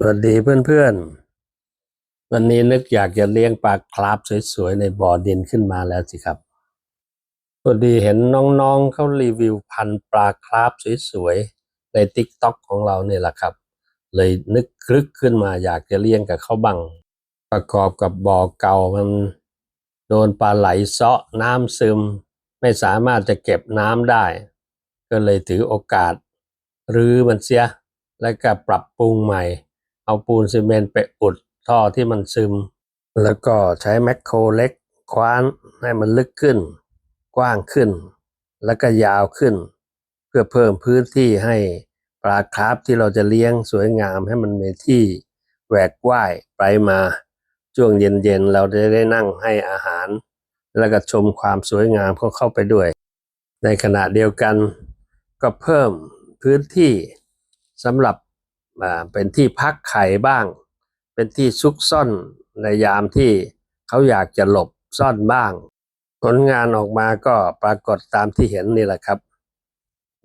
สวัสดีเพื่อนๆ วันนี้นึกอยากจะเลี้ยงปลาคราฟสวยๆ ในบ่อดินขึ้นมาแล้วสิครับพอดีเห็นน้องๆเขารีวิวพันปลาคราฟสวยๆ ในติ๊กต็อกของเราเนี่ยแหละครับ เลยนึกคลึกขึ้นมาอยากจะเลี้ยงกับเขาบัง ประกอบกับบ่อเก่ามันโดนปลาไหลเซาะน้ำซึม ไม่สามารถจะเก็บน้ำได้ ก็เลยถือโอกาสรื้อมันเสีย แล้วก็ปรับปรุงใหม่ เอาปูนซีเมนต์ไปอุดท่อที่มันซึม แล้วก็ใช้แมคโครเล็กคว้านให้มันลึกขึ้น กว้างขึ้น แล้วก็ยาวขึ้น เพื่อเพิ่มพื้นที่ให้ปลาคราฟที่เราจะเลี้ยงสวยงามให้มันมีที่แหวกว่ายไปมาช่วงเย็นๆเราจะได้นั่งให้อาหาร แล้วก็ชมความสวยงามของเข้าไปด้วย ในขณะเดียวกันก็เพิ่มพื้นที่สำหรับ เป็นที่พักไข่บ้าง เป็นที่ซุกซ่อนในยามที่เขาอยากจะหลบซ่อนบ้าง ผลงานออกมาก็ปรากฏตามที่เห็นนี่แหละครับ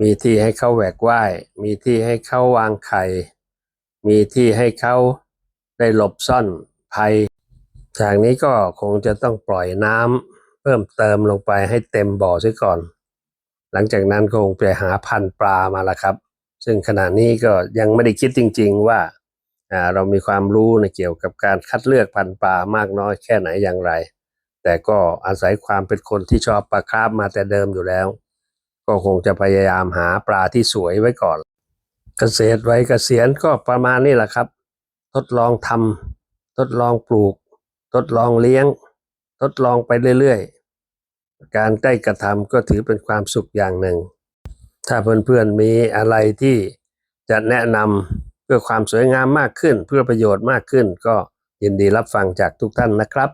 มีที่ให้เขาแหวกว่ายมีที่ให้เขาวางไข่ มีที่ให้เขาได้หลบซ่อนภัยจากนี้ก็คงจะต้องปล่อยน้ำเพิ่มเติมลงไปให้เต็มบ่อซะก่อน หลังจากนั้นคงไปหาพันปลามาละครับ ซึ่งขณะนี้ก็ยังไม่ได้คิดจริง ๆ ว่าเรามีความรู้ในเกี่ยวกับการคัดเลือกพันธุ์ปลามากน้อยแค่ไหนอย่างไร แต่ก็อาศัยความเป็นคนที่ชอบปลาคราฟมาแต่เดิมอยู่แล้ว ก็คงจะพยายามหาปลาที่สวยไว้ก่อน เกษตรไว้เกษียณก็ประมาณนี้แหละครับ ทดลองทำทดลองปลูก ทดลองเลี้ยง ทดลองไปเรื่อยๆ การได้กระทำก็ถือเป็นความสุขอย่างหนึ่ง ถ้าเพื่อนๆมีอะไรที่จะแนะนำเพื่อความสวยงามมากขึ้น เพื่อประโยชน์มากขึ้น ก็ยินดีรับฟังจากทุกท่านนะครับ